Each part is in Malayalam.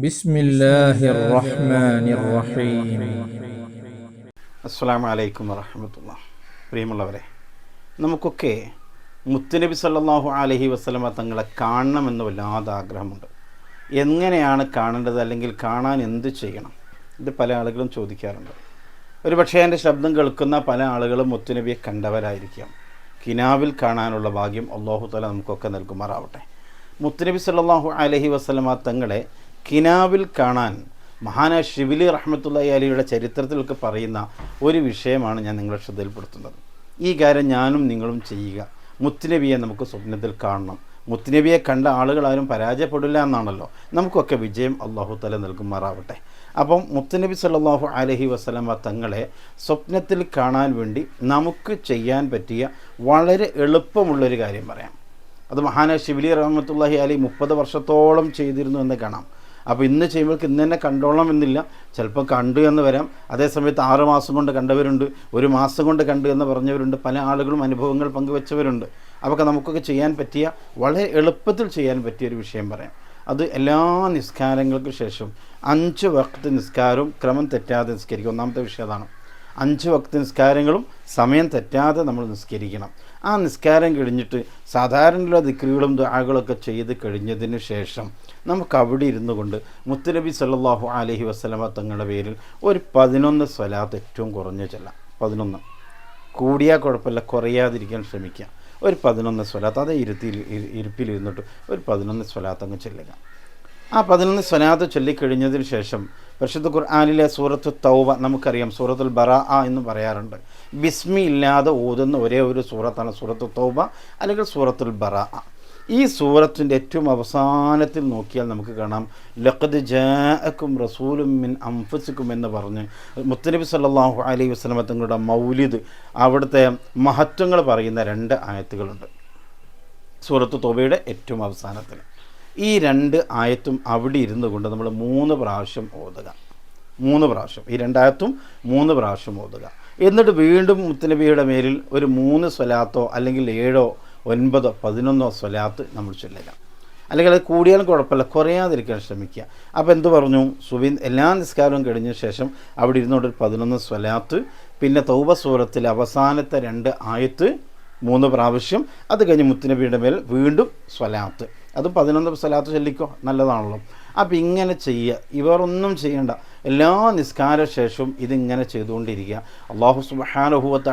بسم الله الرحمن الرحيم അസ്സാം വലൈക്കും വറഹമത്തുള്ള പ്രിയമുള്ളവരെ നമുക്കൊക്കെ മുത്തുനബി സല്ലല്ലാഹു അലൈഹി വസ്ലമ തങ്ങളെ കാണണമെന്ന് വല്ലാതെ ആഗ്രഹമുണ്ട് എങ്ങനെയാണ് കാണേണ്ടത് അല്ലെങ്കിൽ കാണാൻ എന്ത് ചെയ്യണം ഇത് പല ആളുകളും ചോദിക്കാറുണ്ട് ഒരു പക്ഷേ എൻ്റെ ശബ്ദം കേൾക്കുന്ന പല ആളുകളും മുത്തുനബിയെ കണ്ടവരായിരിക്കാം കിനാവിൽ കാണാനുള്ള ഭാഗ്യം അള്ളാഹു തല നമുക്കൊക്കെ നൽകുമാറാവട്ടെ മുത്തുനബി സല്ലല്ലാഹു അലൈഹി വസ്ലമ തങ്ങളെ കിനാവിൽ കാണാൻ മഹാന ഷിബിലി റഹ്മത്തുള്ള അലിയുടെ ചരിത്രത്തിലൊക്കെ പറയുന്ന ഒരു വിഷയമാണ് ഞാൻ നിങ്ങളുടെ ശ്രദ്ധയിൽപ്പെടുത്തുന്നത്. ഈ കാര്യം ഞാനും നിങ്ങളും ചെയ്യുക. മുത്തുനബിയെ നമുക്ക് സ്വപ്നത്തിൽ കാണണം. മുത്തുനബിയെ കണ്ട ആളുകളാരും പരാജയപ്പെടില്ല എന്നാണല്ലോ. നമുക്കൊക്കെ വിജയം അള്ളാഹു തല നൽകുമാറാവട്ടെ. അപ്പം മുത്തുനബി സല്ലാഹു അലഹി വസ്ലമ തങ്ങളെ സ്വപ്നത്തിൽ കാണാൻ വേണ്ടി നമുക്ക് ചെയ്യാൻ പറ്റിയ വളരെ എളുപ്പമുള്ളൊരു കാര്യം പറയാം. അത് മഹാന ഷിബിലി റഹ്മത്തുള്ളാഹി അലി മുപ്പത് വർഷത്തോളം ചെയ്തിരുന്നു എന്ന് കാണാം. അപ്പോൾ ഇന്ന് ചെയ്യുമ്പോൾ ഇന്ന് തന്നെ കണ്ടോളണം എന്നില്ല. ചിലപ്പോൾ കണ്ടു എന്ന് വരാം. അതേസമയത്ത് ആറ് മാസം കൊണ്ട് കണ്ടവരുണ്ട് ഒരു മാസം കൊണ്ട് കണ്ടു എന്ന് പറഞ്ഞവരുണ്ട് പല ആളുകളും അനുഭവങ്ങൾ പങ്കുവെച്ചവരുണ്ട്. അതൊക്കെ നമുക്കൊക്കെ ചെയ്യാൻ പറ്റിയ വളരെ എളുപ്പത്തിൽ ചെയ്യാൻ പറ്റിയ ഒരു വിഷയം പറയാം. അത് എല്ലാ നിസ്കാരങ്ങൾക്ക് ശേഷം അഞ്ച് വക്ത് നിസ്കാരവും ക്രമം തെറ്റാതെ നിസ്കരിക്കും. ഒന്നാമത്തെ വിഷയം അതാണ്. അഞ്ച് വക്ത് നിസ്കാരങ്ങളും സമയം തെറ്റാതെ നമ്മൾ നിസ്കരിക്കണം. ആ നിസ്കാരം കഴിഞ്ഞിട്ട് സാധാരണയുള്ള ദിക്രുകളും ദുആകളൊക്കെ ചെയ്ത് കഴിഞ്ഞതിന് ശേഷം നമുക്ക് അവിടെ ഇരുന്നു കൊണ്ട് മുത്തുനബി സല്ലാഹു അലഹി വസ്ലമ തങ്ങളുടെ പേരിൽ ഒരു പതിനൊന്ന് സ്വലാത്ത് ഏറ്റവും കുറഞ്ഞ ചെല്ലാം. പതിനൊന്ന്. കൂടിയാൽ കുഴപ്പമില്ല കുറയാതിരിക്കാൻ ശ്രമിക്കുക ഒരു പതിനൊന്ന് സ്വലാത്ത് അതേ ഇരുത്തിയിൽ ഇരിപ്പിലിരുന്നിട്ട് ഒരു പതിനൊന്ന് സ്വലാത്ത് അങ്ങ് ചെല്ലുക. ആ പതിനൊന്ന് സ്വനാത്ത് ചൊല്ലിക്കഴിഞ്ഞതിന് ശേഷം പരിശുദ്ധ ഖുർആാനിലെ സൂറത്ത് തൗവ നമുക്കറിയാം. സൂറത്തുൽ ബറ ആ എന്ന് പറയാറുണ്ട്. ബിസ്മി ഇല്ലാതെ ഓതുന്ന ഒരേ ഒരു സൂറത്താണ് സൂറത്തു തൗബ അല്ലെങ്കിൽ സൂറത്തുൽ ബറ. ഈ സൂറത്തിന്റെ ഏറ്റവും അവസാനത്തിൽ നോക്കിയാൽ നമുക്ക് കാണാം. ലഖദ് ജാഅക്കും റസൂലും മിൻ അംഫസിക്കും എന്ന് പറഞ്ഞ് മുത്തനബി സല്ലാഹു അലൈഹി വസല്ലമ തങ്ങളുടെ മൗലിദ് അവിടുത്തെ മഹത്വങ്ങൾ പറയുന്ന രണ്ട് ആയത്തുകളുണ്ട്. സൂറത്ത് തോബയുടെ ഏറ്റവും അവസാനത്തിൽ. ഈ രണ്ട് ആയത്തും അവിടെ ഇരുന്നു കൊണ്ട് നമ്മൾ മൂന്ന് പ്രാവശ്യം ഓതുക. മൂന്ന് പ്രാവശ്യം. ഈ രണ്ടായത്തും മൂന്ന് പ്രാവശ്യം ഓതുക. എന്നിട്ട് വീണ്ടും മുത്തനബിയുടെ മേലിൽ ഒരു മൂന്ന് സ്വലാത്തോ അല്ലെങ്കിൽ ഏഴോ ഒൻപതോ പതിനൊന്നോ സ്വലാത്ത് നമ്മൾ ചൊല്ലുക. അല്ലെങ്കിൽ അത് കൂടിയാലും കുഴപ്പമില്ല. കുറയാതിരിക്കാൻ ശ്രമിക്കുക. അപ്പോൾ എന്ത് പറഞ്ഞു? സുബിൻ എല്ലാ നിസ്കാരവും കഴിഞ്ഞ ശേഷം അവിടെ ഇരുന്നുകൊണ്ട് ഒരു പതിനൊന്ന് സ്വലാത്ത് പിന്നെ തൗബ സൂറത്തിലെ അവസാനത്തെ രണ്ട് ആയത്ത് മൂന്ന് പ്രാവശ്യം അത് കഴിഞ്ഞ് മുത്തനബിയുടെ മേൽ വീണ്ടും സ്വലാത്ത്. അത് പതിനൊന്ന് സ്ഥലത്ത് ചൊല്ലിക്കോ? നല്ലതാണല്ലോ. അപ്പം ഇങ്ങനെ ചെയ്യുക. ഇവർ ഒന്നും ചെയ്യേണ്ട. എല്ലാ നിസ്കാര ശേഷവും ഇതിങ്ങനെ ചെയ്തുകൊണ്ടിരിക്കുക. അള്ളാഹു സുബാനുഭവത്ത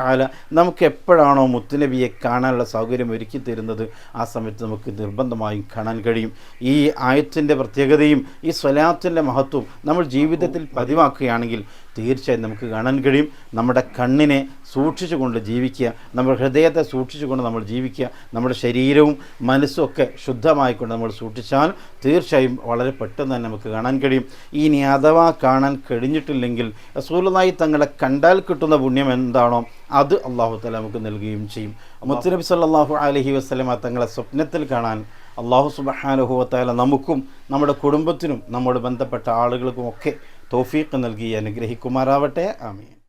നമുക്ക് എപ്പോഴാണോ മുത്തുനബിയെ കാണാനുള്ള സൗകര്യം ഒരുക്കി തരുന്നത് ആ സമയത്ത് നമുക്ക് നിർബന്ധമായും കാണാൻ കഴിയും. ഈ ആയത്തിന്റെ പ്രത്യേകതയും ഈ സ്വലാത്തിന്റെ മഹത്വവും നമ്മൾ ജീവിതത്തിൽ പതിവാക്കുകയാണെങ്കിൽ തീർച്ചയായും നമുക്ക് കാണാൻ കഴിയും. നമ്മുടെ കണ്ണിനെ സൂക്ഷിച്ചുകൊണ്ട് ജീവിക്കുക. നമ്മുടെ ഹൃദയത്തെ സൂക്ഷിച്ചുകൊണ്ട് നമ്മൾ ജീവിക്കുക. നമ്മുടെ ശരീരവും മനസ്സും ഒക്കെ ശുദ്ധമായിക്കൊണ്ട് നമ്മൾ സൂക്ഷിച്ചാൽ തീർച്ചയായും വളരെ പെട്ടെന്ന് തന്നെ നമുക്ക് കാണാൻ കഴിയും. ഇനി അഥവാ കാണാൻ കഴിഞ്ഞിട്ടില്ലെങ്കിൽ റസൂലുള്ളാഹി തങ്ങളെ കണ്ടാൽ കിട്ടുന്ന പുണ്യം എന്താണോ അത് അള്ളാഹു തല നമുക്ക് നൽകുകയും ചെയ്യും. മുത്തനബി സല്ലല്ലാഹു അലഹി വസ്ലമ തങ്ങളെ സ്വപ്നത്തിൽ കാണാൻ അള്ളാഹു സുബഹാനുഭവത്താല നമുക്കും നമ്മുടെ കുടുംബത്തിനും നമ്മുടെ ബന്ധപ്പെട്ട ആളുകൾക്കും ഒക്കെ തോഫീക്ക് നൽകി അനുഗ്രഹിക്കുമാറാവട്ടെ. ആമീൻ.